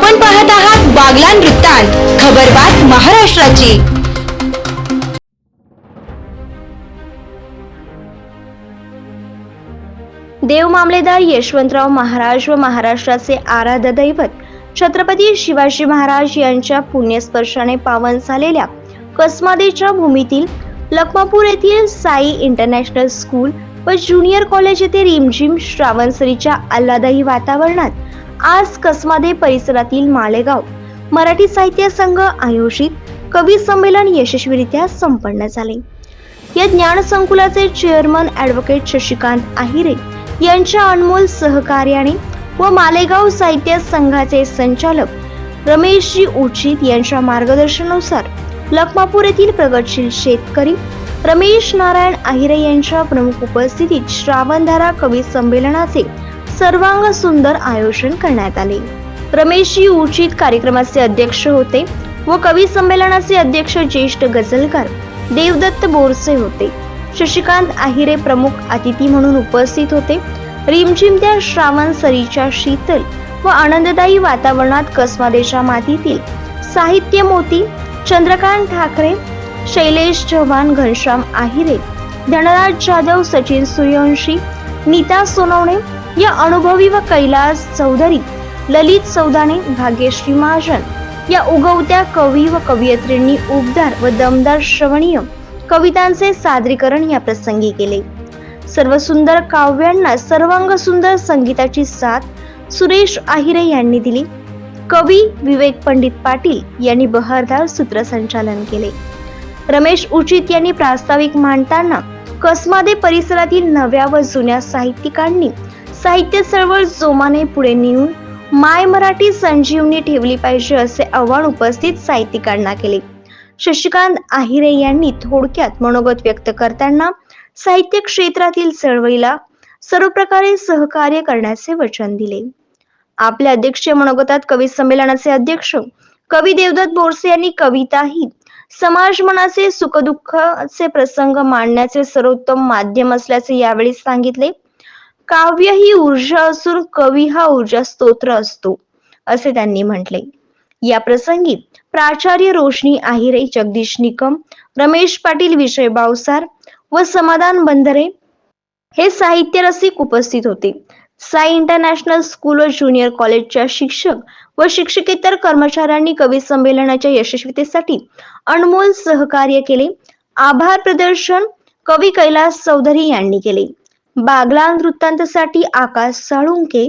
आपण पाहत आहात बागलान वृत्तांत खबरबात महाराष्ट्राची. देव मामलेदार यशवंतराव महाराज व महाराष्ट्राचे आराध्य दैवत छत्रपती शिवाजी महाराज यांच्या पुण्यस्पर्शाने पावन झालेल्या कसमादेच्या भूमीतील लखमापूर येथील साई इंटरनॅशनल स्कूल व ज्युनियर कॉलेज येथे रिमझिम श्रावणसरीच्या आल्हादही वातावरणात आज कसमादे परिसरातील मालेगाव मराठी साहित्य संघ आयोजित कवी संमेलन यशस्वीरित्या संपन्न झाले. या ज्ञान संकुलाचे चेअरमन ॲडव्होकेट शशिकांत आहिरे यांच्या अनमोल सहकार्याने व मालेगाव साहित्य संघाचे संचालक रमेशजी उचित यांच्या मार्गदर्शनानुसार लखमापूर येथील प्रगतशील शेतकरी रमेश नारायण आहिरे यांच्या प्रमुख उपस्थितीत श्रावणधारा कवी संमेलनाचे सर्वांग सुंदर आयोजन करण्यात आले. रमेशजी उचित कार्यक्रमाचे अध्यक्ष होते व कवी संमेलनाचे अध्यक्ष ज्येष्ठ गझलकार देवदत्त बोरसे होते. शशिकांत आहिरे प्रमुख अतिथी म्हणून उपस्थित होते. रिमझिमत्या श्रावण सरीच्या शीतल व आनंददायी वातावरणात कसमादेशा मातीतील साहित्य मोती चंद्रकांत ठाकरे शैलेश चव्हाण घनश्याम आहिरे धनराज जाधव सचिन सूर्यवंशी नीता सोनवणे या अनुभवी व कैलास चौधरी ललित चौधाने भाग्यश्री महाजन या उगवत्या कवी व कवयित्रींनी उबदार व दमदार श्रवणीय कवितांचे सादरीकरण या प्रसंगी केले. सर्व सुंदर काव्यांना सर्वांग सुंदर संगीताची साथ सुरेश आहिरे यांनी दिली. कवी विवेक पंडित पाटील यांनी बहरदार सूत्रसंचालन केले. रमेश उचित यांनी प्रास्ताविक मांडताना कसमादे परिसरातील नव्या व जुन्या साहित्यिकांनी साहित्य चळवळ जोमाने पुढे नेऊन माय मराठी संजीवनी ठेवली पाहिजे असे आव्हान उपस्थित साहित्यिकांना केले. शशिकांत आहिरे यांनी थोडक्यात मनोगत व्यक्त करताना साहित्य क्षेत्रातील चळवळीला सर्व प्रकारे सहकार्य करण्याचे वचन दिले. आपल्या अध्यक्षीय मनोगतात कवी संमेलनाचे अध्यक्ष कवी देवदत्त बोरसे यांनी कविता ही समाज मनाचे सुखदुःखाचे प्रसंग मांडण्याचे सर्वोत्तम माध्यम असल्याचे यावेळी सांगितले. काव्य ही ऊर्जा असून कवी हा ऊर्जा स्तोत्र असतो असे त्यांनी म्हटले. या प्रसंगी प्राचार्य रोशनी आहिरे जगदीश निकम रमेश पाटील विजय बावसार व समाधान बंदरे हे साहित्य रसिक उपस्थित होते. साई इंटरनॅशनल स्कूल व ज्युनियर कॉलेजच्या शिक्षक व शिक्षकेतर कर्मचाऱ्यांनी कवी संमेलनाच्या यशस्वीतेसाठी अनमोल सहकार्य केले. आभार प्रदर्शन कवी कैलास चौधरी यांनी केले. बागलान वृत्तांतसाठी आकाश साळुंके